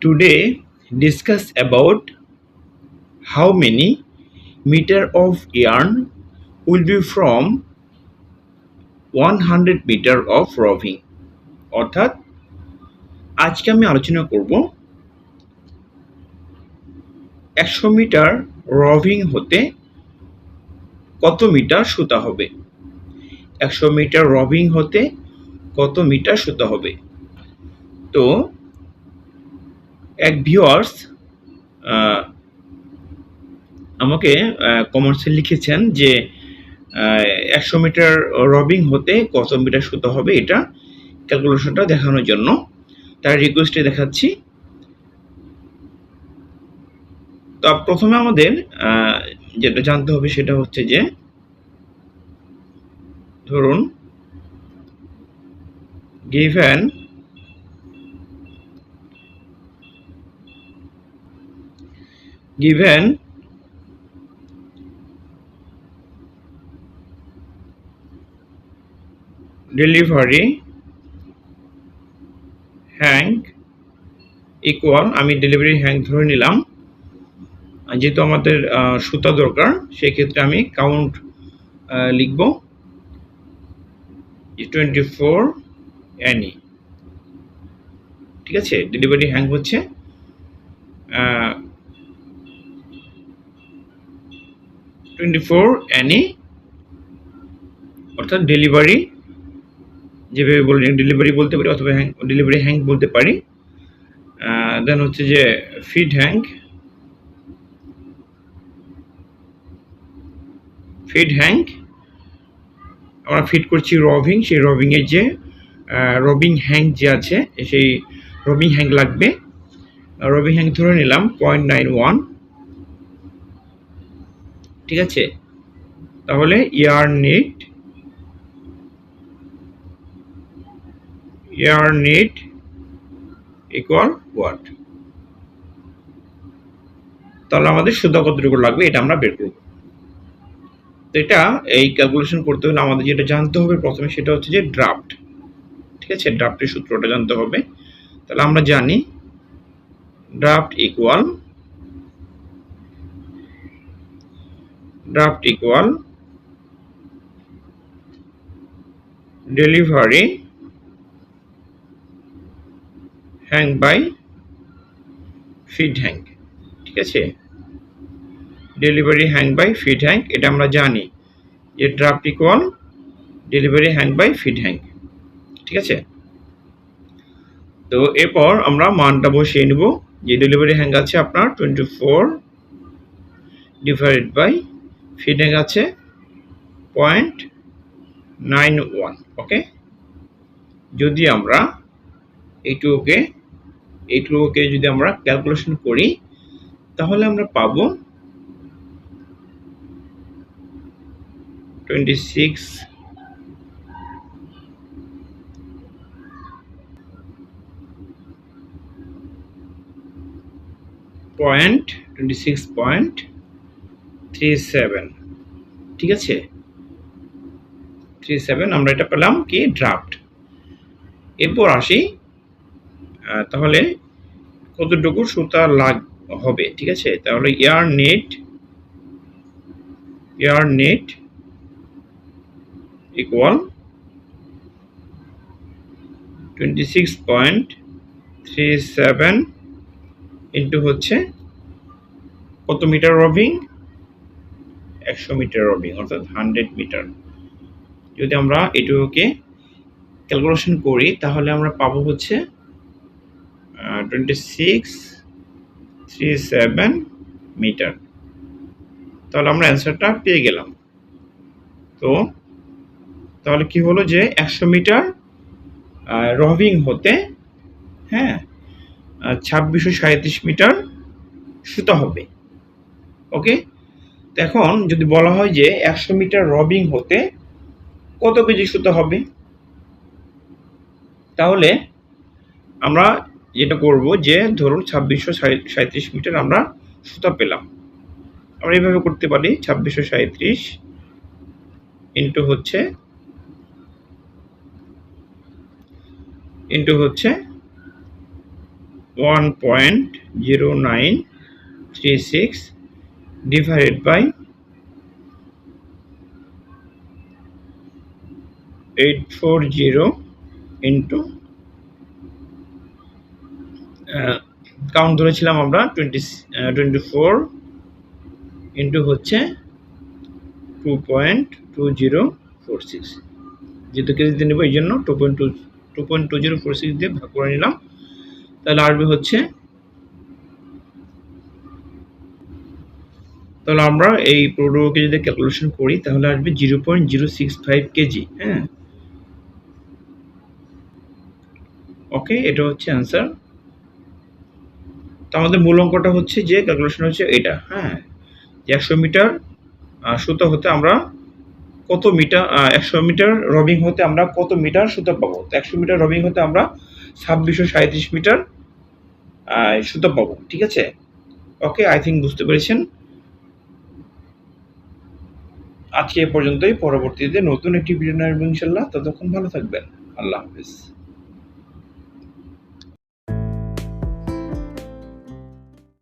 today discuss about how many meter of yarn will be from 100 meter of roving অর্থাৎ আজকে আমি আলোচনা করব একশো মিটার রভিং হতে কত মিটার সুতা হবে একশো মিটার রবিং হতে কত মিটার সুতা হবে তো এক ভিউয়ার্স আমাকে কমার্সে লিখেছেন যে একশো মিটার রবিং হতে কত মিটার সুতা হবে এটা ক্যালকুলেশনটা দেখানোর জন্য। তার রিকোয়েস্টে দেখাচ্ছি। তো প্রথমে আমাদের যেটা জানতে হবে সেটা হচ্ছে যে, ধরুন, given given delivery hank equal আমি ডেলিভারি হ্যাঙ্ক ধরে নিলাম। যেহেতু আমাদের সুতা দরকার, সেক্ষেত্রে আমি কাউন্ট লিখব। টোয়েন্টি ফোর অ্যানি ঠিক আছে? ডেলিভারি হ্যাং হচ্ছে। টোয়েন্টি ফোর অ্যানি অর্থাৎ ডেলিভারি যেভাবে বললেন ডেলিভারি বলতে পারি অথবা হ্যাং ডেলিভারি হ্যাং বলতে পারি। দেন হচ্ছে যে ফিড হ্যাঙ্ক ফিড হ্যাঙ্ক আমরা ফিট করছি রবিং সেই রবিংয়ের যে রবিং হ্যাং যে আছে, সেই রবিং হ্যাং লাগবে। রবিং হ্যাং ধরে নিলাম পয়েন্ট নাইন ওয়ান ঠিক আছে? তাহলে year net year net equal watt তাহলে আমাদের সুদা কতটুকু লাগবে এটা আমরা বের করব। তো এটা এই ক্যালকুলেশন করতে হলে আমাদের যেটা জানতে হবে প্রথমে সেটা হচ্ছে যে ড্রাফট ঠিক আছে? ড্রাফটের সূত্রটা জানতে হবে। তাহলে আমরা জানি draft equal draft equal delivery hang by feed hang ঠিক আছে? Delivery hang by feed hang এটা আমরা জানি যে draft equal delivery hang by feed hang ঠিক আছে? তো এরপর আমরা মানটা বসিয়ে নেব যে ডেলিভারি হ্যাং আছে আপনার twenty four divide by hang আছে পয়েন্ট নাইন ওয়ান, ওকে? যদি আমরা এইটুকুকে এইটুকুকে যদি আমরা ক্যালকুলেশন করি, তাহলে আমরা পাবো twenty six point twenty six point three seven. ঠিক আছে? থ্রি সেভেন, আমরা এটা পেলাম কি? ড্রাফট। এরপর আসি তাহলে কতটুকু সুতা লাগ, হবে? ঠিক আছে? তাহলে year net year net equal twenty six point three seven into হচ্ছে কত মিটার রবিং একশো মিটার রবিং অর্থাৎ হান্ড্রেড মিটার যদি আমরা এটুকুকে ক্যালকুলেশন করি, তাহলে আমরা পাবো হচ্ছে twenty six three seven metre তাহলে আমরা অ্যান্সারটা পেয়ে গেলাম। তো, তাহলে কি হলো যে, একশো মিটার রবিং হতে হ্যাঁ ছাব্বিশশো সাঁত্রিশ মিটার সুতা হবে। ওকে এখন যদি বলা হয় যে একশো মিটার রবিং হতে কত কেজি সুতো হবে? তাহলে আমরা যেটা করব যে ধরুন ছাব্বিশশো সাঁত্রিশ মিটার আমরা সুতা পেলাম। আমরা এইভাবে করতে পারি ছাব্বিশশো সাঁত্রিশ ইন্টু হচ্ছে ইন্টু হচ্ছে one point zero nine three six eight four zero into count ধরেছিলাম আমরা টোয়েন্টি টোয়েন্টি ফোর ইন্টু হচ্ছে two point two zero four six যেহেতু কেজিতে নেব এই জন্য two point two two point two zero four six দিয়ে ভাগ করে নিলাম। তাহলে আসবে হচ্ছে তাহলে আমরা এই প্রোডোকে যদি ক্যালকুলেশন করি, তাহলে আসবে zero point zero six five kg হ্যাঁ? ওকে এটা হচ্ছে অ্যান্সার তো আমাদের মূল অঙ্কটা হচ্ছে যে ক্যালকুলেশন হচ্ছে এটা হ্যাঁ? যে একশো মিটার সুতো হতে আমরা কত মিটার একশো মিটার রবিং হতে আমরা কত মিটার সুতো পাবো? তো একশো মিটার রবিং হতে আমরা ছাব্বিশশো সাঁত্রিশ মিটার সুতো পাবো, ঠিক আছে? ওকে আই থিঙ্ক বুঝতে পেরেছেন। আজকে এ পর্যন্তই। পরবর্তীতে নতুন একটি ভিডিও নেবেন ইনশাল্লাহ। ততক্ষণ ভালো থাকবেন। আল্লাহ হাফিজ।